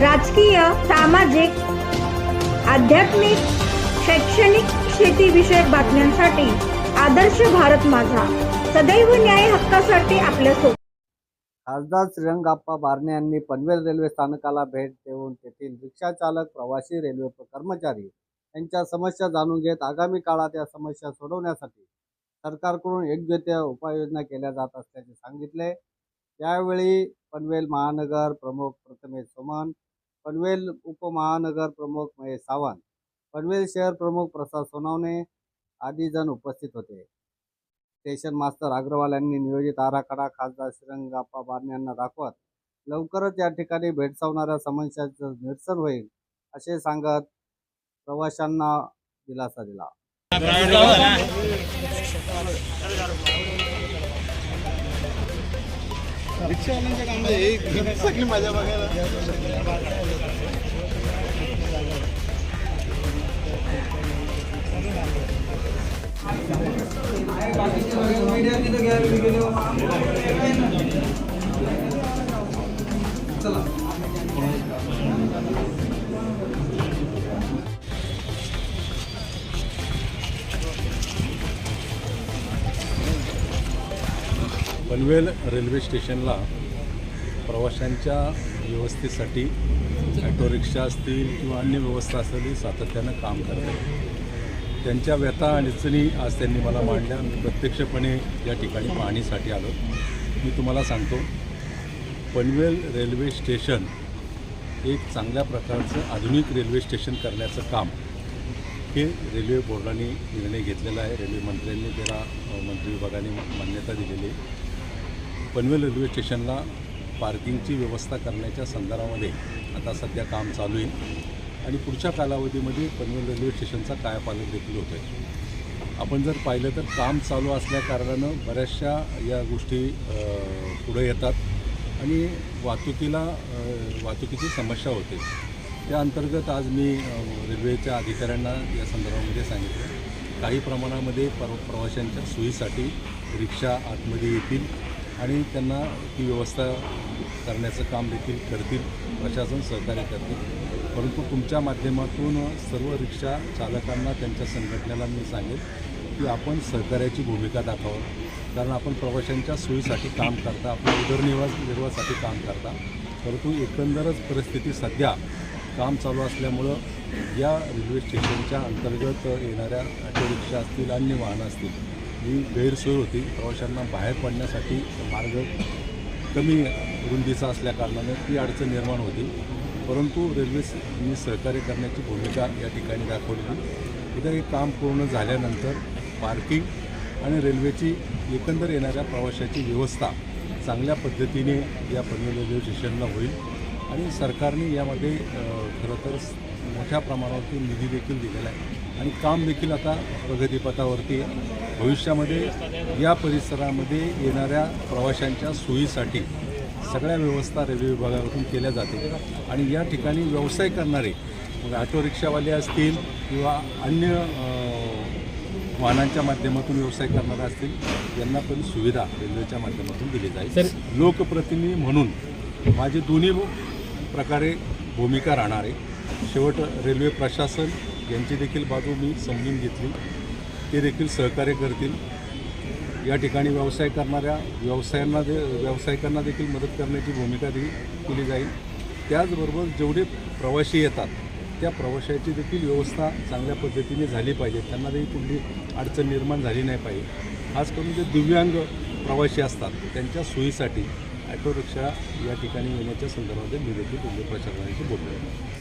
राजकीय सामाजिक आध्यात्मिक शैक्षणिक शेतीविषयक बातम्यांसाठी आदर्श भारत माझा. सदैव न्याय हक्कासाठी आपल्यासोबत खासदार श्रीरंगाप्पा बारणे यांनी पनवेल रेल्वे स्थानकाला भेट देऊन तेथील रिक्षा चालक प्रवासी रेल्वे कर्मचारी यांच्या समस्या जाणून घेत आगामी काळात या समस्या सोडवण्यासाठी सरकारकडून योग्य त्या उपाययोजना केल्या जात असल्याचे सांगितले. यावेळी पनवेल महानगर प्रमुख प्रथमेश सोमन पनवेल उपमहानगर प्रमुख महेश सावंत पनवेल शहर प्रमुख प्रसाद सोनावणे आदी जण उपस्थित होते. स्टेशन मास्तर अग्रवाल यांनी नियोजित आराखडा खासदार श्रीरंगाप्पा बारणे यांना दाखवत लवकरच या ठिकाणी भेडसावणाऱ्या समस्यांचं निरसन होईल असे सांगत प्रवाशांना दिलासा दिला. रिक्षावाल्यांच्या कामात एक सगळी मजा बघायला मीडिया तिथे गेलो। पनवेल रेल्वे स्टेशनला प्रवाशांच्या व्यवस्थेसाठी ॲटो रिक्षा असतील किंवा अन्य व्यवस्था असेल सातत्यानं काम करत आहे त्यांच्या व्यथा अडचणी आज त्यांनी मला मांडल्या. मी प्रत्यक्षपणे या ठिकाणी पाहणीसाठी आलो. मी तुम्हाला सांगतो पनवेल रेल्वे स्टेशन एक चांगल्या प्रकारचं आधुनिक रेल्वे स्टेशन करण्याचं काम हे रेल्वे बोर्डाने निर्णय घेतलेला आहे. रेल्वे मंत्र्यांनी त्याला मंत्री विभागाने मान्यता दिलेली आहे. पनवेल रेल्वे स्टेशनला पार्किंगची व्यवस्था करण्याच्या संदर्भामध्ये आता सध्या काम चालू आहे. आणि पुढच्या कालावधीमध्ये पनवेल रेल्वे स्टेशनचा कायापालट देखील होतो आहे आपण जर पाहिलं तर काम चालू असल्या कारणानं बऱ्याचशा या गोष्टी पुढे येतात. आणि वाहतुकीला वाहतुकीची समस्या होते. त्या अंतर्गत आज मी रेल्वेच्या अधिकाऱ्यांना या संदर्भामध्ये सांगितलं. काही प्रमाणामध्ये प्र प्रवाशांच्या सोयीसाठी रिक्षा आतमध्ये येतील. आणि त्यांना ती व्यवस्था करण्याचं काम देखील करतील प्रशासन सहकार्य करतील. परंतु तुमच्या माध्यमातून सर्व रिक्षा चालकांना त्यांच्या संघटनेला मी सांगेल की आपण सहकार्याची भूमिका दाखवावं. कारण आपण प्रवाशांच्या सोयीसाठी काम करता आपल्या उदरनिर्वाह निर्वाहासाठी काम करता. परंतु एकंदरच परिस्थिती सध्या काम चालू असल्यामुळं या रेल्वे स्टेशनच्या अंतर्गत येणाऱ्या ऑटो रिक्षा असतील अन्य वाहनं असतील ही गैरसोय होती. प्रवाशांना बाहेर पडण्यासाठी मार्ग कमी रुंदीचा असल्याकारणाने ती अडचण निर्माण होती. परंतु रेल्वेनी सहकार्य करण्याची भूमिका या ठिकाणी दाखवली इथं हे काम पूर्ण झाल्यानंतर पार्किंग आणि रेल्वेची एकंदर येणाऱ्या प्रवाशाची व्यवस्था चांगल्या पद्धतीने या पनवेल रेल्वे स्टेशनला होईल आणि सरकारने यामध्ये खरं तर मोठ्या प्रमाणावरती निधी देखील दिलेला आहे. आणि काम देखील आता प्रगतीपथावरती आहे. भविष्यामध्ये या परिसरामध्ये येणाऱ्या प्रवाशांच्या सोयीसाठी सगळ्या व्यवस्था रेल्वे विभागाकडून केल्या जातील आणि या ठिकाणी व्यवसाय करणारे मग ऑटो रिक्षावाले असतील किंवा अन्य वाहनांच्या माध्यमातून व्यवसाय करणारे असतील यांना पण सुविधा रेल्वेच्या माध्यमातून दिली जाईल. लोकप्रतिनिधी म्हणून माझी दोन्ही प्रकारे भूमिका राहणार आहे. शेवट रेल्वे प्रशासन यांची देखील बाजू मी समजून घेतली. ते देखील सहकार्य करतील. या ठिकाणी व्यवसाय करणाऱ्या व्यवसायांना दे व्यावसायिकांना देखील मदत करण्याची भूमिका दे केली जाईल. त्याचबरोबर जेवढे प्रवासी येतात त्या प्रवाशाची देखील व्यवस्था चांगल्या पद्धतीने झाली पाहिजे. त्यांना देखील कुठली अडचण निर्माण झाली नाही पाहिजे. खास करून जे दिव्यांग प्रवासी असतात त्यांच्या सोयीसाठी ॲटो रिक्षा या ठिकाणी येण्याच्या संदर्भात मी देखील रेल्वे प्रशासनाशी बोललो